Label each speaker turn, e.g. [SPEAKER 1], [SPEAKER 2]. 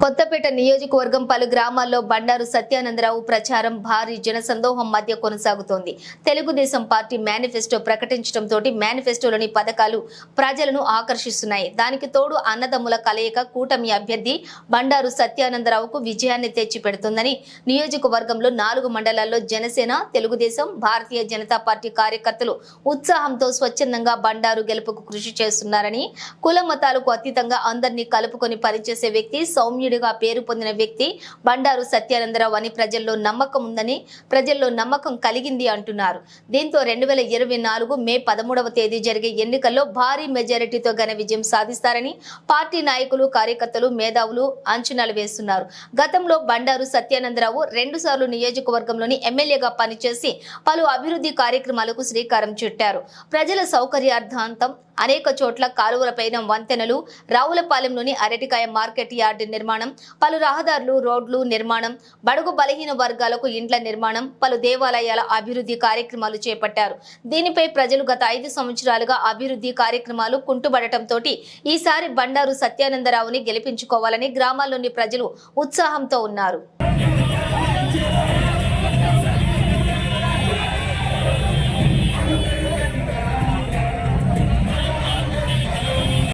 [SPEAKER 1] కొత్తపేట నియోజకవర్గం పలు గ్రామాల్లో బండారు సత్యానందరావు ప్రచారం భారీ జనసందోహం మధ్య కొనసాగుతోంది. తెలుగుదేశం పార్టీ మేనిఫెస్టో ప్రకటించడంతో మేనిఫెస్టోలోని పథకాలు ప్రజలను ఆకర్షిస్తున్నాయి. దానికి తోడు అన్నదమ్ముల కలయిక కూటమి అభ్యర్థి బండారు సత్యానందరావుకు విజయాన్ని తెచ్చిపెడుతుందని నియోజకవర్గంలో నాలుగు మండలాల్లో జనసేన తెలుగుదేశం భారతీయ జనతా పార్టీ కార్యకర్తలు ఉత్సాహంతో స్వచ్ఛందంగా బండారు గెలుపుకు కృషి చేస్తున్నారని కుల మతాలకు అతీతంగా అందరినీ కలుపుకొని పనిచేసే వ్యక్తి సౌమ్య సౌమ్యుడిగా పేరు పొందిన వ్యక్తి బండారు సత్యానందరావు అని ప్రజల్లో నమ్మకం ఉందని ప్రజల్లో నమ్మకం కలిగింది అంటున్నారు. దీంతో రెండు వేల ఇరవై నాలుగు మే పదమూడవ తేదీ జరిగే ఎన్నికల్లో భారీ మెజారిటీతో ఘన విజయం సాధిస్తారని పార్టీ నాయకులు కార్యకర్తలు మేధావులు అంచనాలు వేస్తున్నారు. గతంలో బండారు సత్యానందరావు రెండు సార్లు నియోజకవర్గంలోని ఎమ్మెల్యేగా పనిచేసి పలు అభివృద్ధి కార్యక్రమాలకు శ్రీకారం చుట్టారు. ప్రజల సౌకర్యార్థాంతం అనేక చోట్ల కాలువలపైన వంతెనలు రావులపాలెంలోని అరటికాయ మార్కెట్ యార్డ్ నిర్మాణం పలు రహదారులు రోడ్లు నిర్మాణం బడుగు బలహీన వర్గాలకు ఇండ్ల నిర్మాణం పలు దేవాలయాల అభివృద్ధి కార్యక్రమాలు చేపట్టారు. దీనిపై ప్రజలు గత ఐదు సంవత్సరాలుగా అభివృద్ధి కార్యక్రమాలు కుంటుబడటంతో ఈసారి బండారు సత్యానందరావుని గెలిపించుకోవాలని గ్రామాల్లోని ప్రజలు ఉత్సాహంతో ఉన్నారు.